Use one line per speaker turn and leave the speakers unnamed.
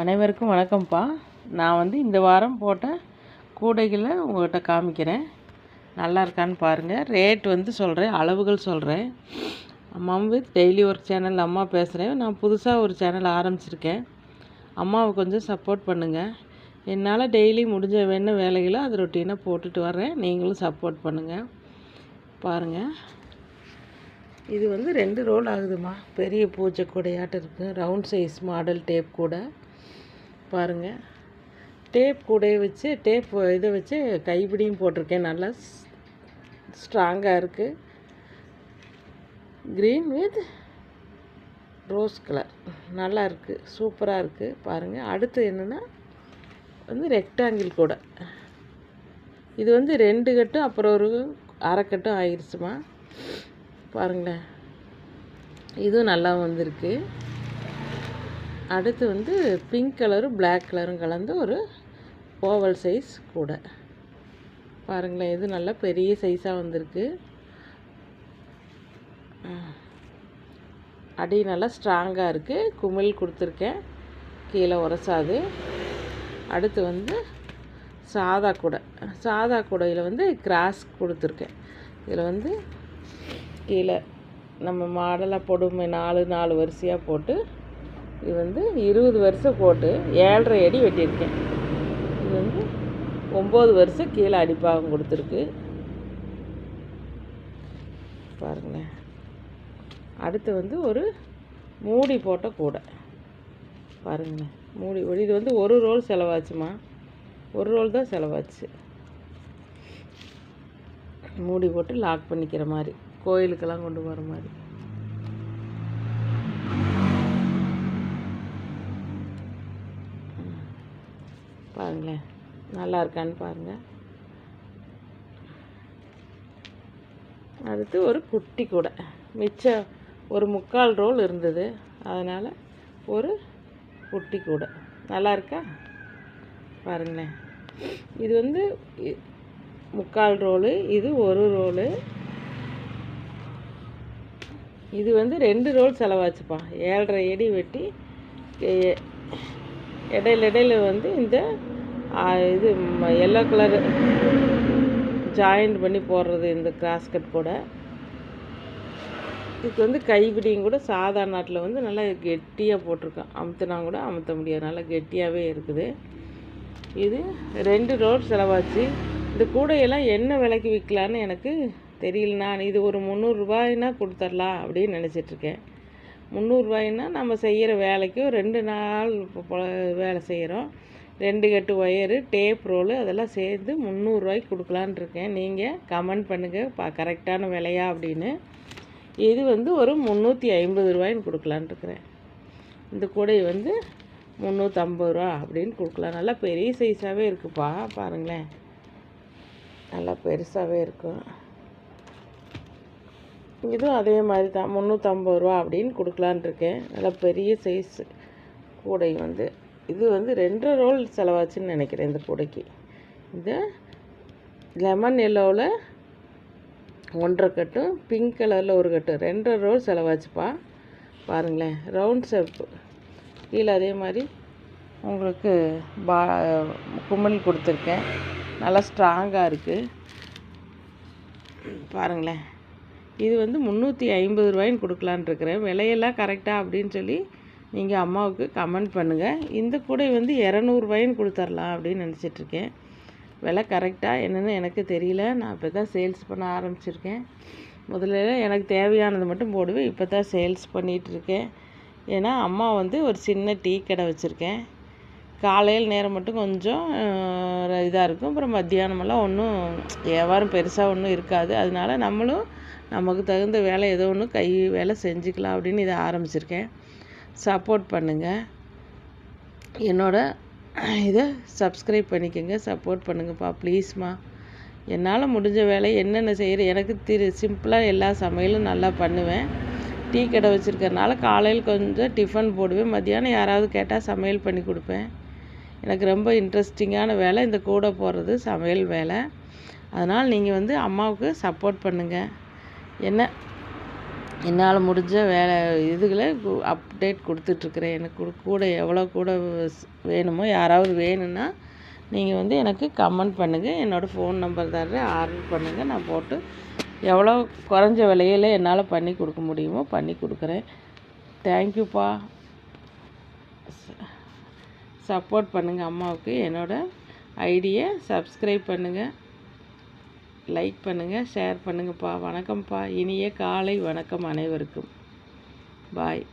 அனைவருக்கும் வணக்கம்ப்பா. நான் வந்து இந்த வாரம் போட்ட கூடைகளை உங்கள்கிட்ட காமிக்கிறேன். நல்லா இருக்கான்னு பாருங்கள் ரேட் வந்து சொல்கிறேன் அளவுகள் சொல்கிறேன் அம்மாவும் வித் டெய்லி ஒர்க் சேனல் அம்மா பேசுகிறேன் நான் புதுசாக ஒரு சேனல் ஆரம்பிச்சிருக்கேன். அம்மாவை கொஞ்சம் சப்போர்ட் பண்ணுங்கள் என்னால் டெய்லி முடிஞ்ச வேணும் வேலைகளை அது ரொட்டீனாக போட்டுட்டு வரேன் நீங்களும் சப்போர்ட் பண்ணுங்கள் பாருங்கள் இது வந்து ரெண்டு ரோல் ஆகுதுமா பெரிய பூஜை கூடையாட்டம் இருக்குது ரவுண்ட் சைஸ் மாடல் டேப் கூட. பாருங்கள் டேப் கூடையை வச்சு டேப் இதை வச்சு கைப்பிடியும் போட்டிருக்கேன். நல்லா ஸ்ட்ராங்காக இருக்குது க்ரீன் வித் ரோஸ் கலர் நல்லா இருக்குது சூப்பராக இருக்குது பாருங்கள் அடுத்து என்னென்னா வந்து ரெக்டாங்கிள் கூட. இது வந்து ரெண்டு கட்டும் அப்புறம் ஒரு அரைக்கட்டும் ஆயிடுச்சுமா பாருங்களேன். இதுவும் நல்லா வந்திருக்கு. அடுத்து வந்து பிங்க் கலரும் பிளாக் கலரும் கலந்து ஒரு ஓவல் சைஸ் கூட. பாருங்களேன் இது நல்லா பெரிய சைஸாக வந்திருக்கு. அடி நல்லா ஸ்ட்ராங்காக இருக்குது குமிழ் கொடுத்துருக்கேன். கீழே உரசாது. அடுத்து வந்து சாதா கூடை. சாதா கூடையில் வந்து கிராஸ் கொடுத்துருக்கேன். இதில் வந்து கீழே நம்ம மாடலாக பொடுமை நாலு நாலு வரிசையாக போட்டு இது வந்து இருபது வருஷம் போட்டு ஏழரை அடி வெட்டியிருக்கேன். இது வந்து ஒம்பது வருஷம் கீழே அடிப்பாகம் கொடுத்துருக்கு. பாருங்களேன். அடுத்து வந்து ஒரு மூடி போட்ட கூடை. பாருங்களேன். மூடி இது வந்து ஒரு ரோல் செலவாச்சுமா? ஒரு ரோல் தான் செலவாச்சு. மூடி போட்டு லாக் பண்ணிக்கிற மாதிரி கோயிலுக்கெல்லாம் கொண்டு போகிற மாதிரி. பாருங்களேன். நல்லா இருக்கான்னு பாருங்கள் அடுத்து ஒரு குட்டி கூடை. மிச்சம் ஒரு முக்கால் ரோல் இருந்தது. அதனால் ஒரு குட்டி கூடை. நல்லா இருக்கா? பாருங்களேன். இது வந்து முக்கால் ரோலு இது ஒரு ரோலு. இது வந்து ரெண்டு ரோல் செலவாச்சுப்பா. ஏழரை அடி வெட்டி இடையில இடையில வந்து இந்த இது எல்லோ கலரு ஜாயிண்ட் பண்ணி போடுறது இந்த கிராஸ்கட் கூட. இதுக்கு வந்து கைப்பிடியும் கூட சாதா நாட்டில் வந்து நல்லா கெட்டியாக போட்டிருக்கேன் அமுத்துனா கூட அமுத்த முடியாது. நல்லா கெட்டியாகவே இருக்குது. இது ரெண்டு ரோட் செலவாச்சு. இந்த கூடையெல்லாம் என்ன விலைக்கு விற்கலான்னு எனக்கு தெரியலண்ணா. நான் இது ஒரு முந்நூறுரூபாயினா கொடுத்துடலாம் அப்படின்னு நினச்சிட்ருக்கேன். முந்நூறுரூவாயின்னா நம்ம செய்கிற வேலைக்கும் ரெண்டு நாள் வேலை செய்கிறோம் ரெண்டு கட்டு ஒயரு டேப் ரோலு அதெல்லாம் சேர்ந்து முந்நூறுரூவாய்க்கு கொடுக்கலான் இருக்கேன் நீங்கள் கமெண்ட் பண்ணுங்கள் பா கரெக்டான விலையா அப்படின்னு. இது வந்து ஒரு முந்நூற்றி ஐம்பது ரூபாயின்னு கொடுக்கலான் இருக்கிறேன் இந்த கூடை வந்து முந்நூற்றம்பது ரூபா அப்படின்னு கொடுக்கலாம். நல்லா பெரிய சைஸாகவே இருக்குப்பா பாருங்களேன். நல்லா பெருசாகவே இருக்கும். இதுவும் அதே மாதிரி தான் முந்நூற்றம்பது ரூபா அப்படின்னு கொடுக்கலான் இருக்கேன் நல்லா பெரிய சைஸ் கூடை வந்து. இது வந்து ரெண்டரை ரோல் செலவாச்சுன்னு நினைக்கிறேன் இந்த கூடைக்கு இதை லெமன் எல்லோவில் ஒன்றரை கட்டும் பிங்க் கலரில் ஒரு கட்டு. ரெண்டரை ரோல் செலவாச்சுப்பா. பாருங்களேன் ரவுண்ட் ஷேப்பு கீழே அதே மாதிரி உங்களுக்கு பா கும்மல் கொடுத்துருக்கேன். நல்லா ஸ்ட்ராங்காக இருக்குது பாருங்களேன். இது வந்து முந்நூற்றி ஐம்பது ரூபாயின்னு கொடுக்கலான் இருக்கிறேன். விலையெல்லாம் கரெக்டாக அப்படின்னு சொல்லி நீங்கள் அம்மாவுக்கு கமெண்ட் பண்ணுங்கள் இந்த கூடை வந்து இரநூறுபாயின்னு கொடுத்துர்லாம் அப்படின்னு நினச்சிட்ருக்கேன். விலை கரெக்டாக என்னென்னு எனக்கு தெரியல. நான் இப்போ தான் சேல்ஸ் பண்ண ஆரம்பிச்சிருக்கேன். முதல்ல எனக்கு தேவையானது மட்டும் போடுவேன். இப்போ தான் சேல்ஸ் பண்ணிகிட்ருக்கேன் ஏன்னா அம்மா வந்து ஒரு சின்ன டீ கடை வச்சுருக்கேன். காலையில் நேரம் மட்டும் கொஞ்சம் இதாக இருக்கும். அப்புறம் மத்தியானமெல்லாம் ஒன்றும் வியாபாரம் பெருசாக ஒன்றும் இருக்காது. அதனால நம்மளும் நமக்கு தகுந்த வேலை ஏதோ ஒன்று கை வேலை செஞ்சுக்கலாம் அப்படின்னு இதை ஆரம்பிச்சிருக்கேன். சப்போர்ட் பண்ணுங்கள் என்னோடய இதை சப்ஸ்கிரைப் பண்ணிக்கோங்க சப்போர்ட் பண்ணுங்கப்பா ப்ளீஸ்மா என்னால் முடிஞ்ச வேலை என்னென்ன செய்கிற எனக்கு திரு சிம்பிளாக எல்லா சமையலும் நல்லா பண்ணுவேன். டீ கடை வச்சுருக்கறனால காலையில் கொஞ்சம் டிஃபன் போடுவேன். மத்தியானம் யாராவது கேட்டால் சமையல் பண்ணி கொடுப்பேன். எனக்கு ரொம்ப இன்ட்ரெஸ்டிங்கான வேலை இந்த கூட போடுறது சமையல் வேலை. அதனால் நீங்கள் வந்து அம்மாவுக்கு சப்போர்ட் பண்ணுங்கள் என்ன என்னால் முடிஞ்ச வேலை இதுகளை அப்டேட் கொடுத்துட்ருக்குறேன். எனக்கு கூட எவ்வளோ கூட வேணுமோ யாராவது வேணும்னா நீங்கள் வந்து எனக்கு கமெண்ட் பண்ணுங்கள் என்னோடய ஃபோன் நம்பர் தர்றேன். ஆர்டர் பண்ணுங்கள் நான் போட்டு எவ்வளோ குறைஞ்ச விலையில என்னால் பண்ணி கொடுக்க முடியுமோ பண்ணி கொடுக்குறேன். தேங்க்யூப்பா சப்போர்ட் பண்ணுங்கள் அம்மாவுக்கு. என்னோடய ஐடியை சப்ஸ்கிரைப் பண்ணுங்கள் லைக் பண்ணுங்கள் ஷேர் பண்ணுங்கப்பா. வணக்கம்ப்பா. இனிய காலை வணக்கம் அனைவருக்கும். பாய்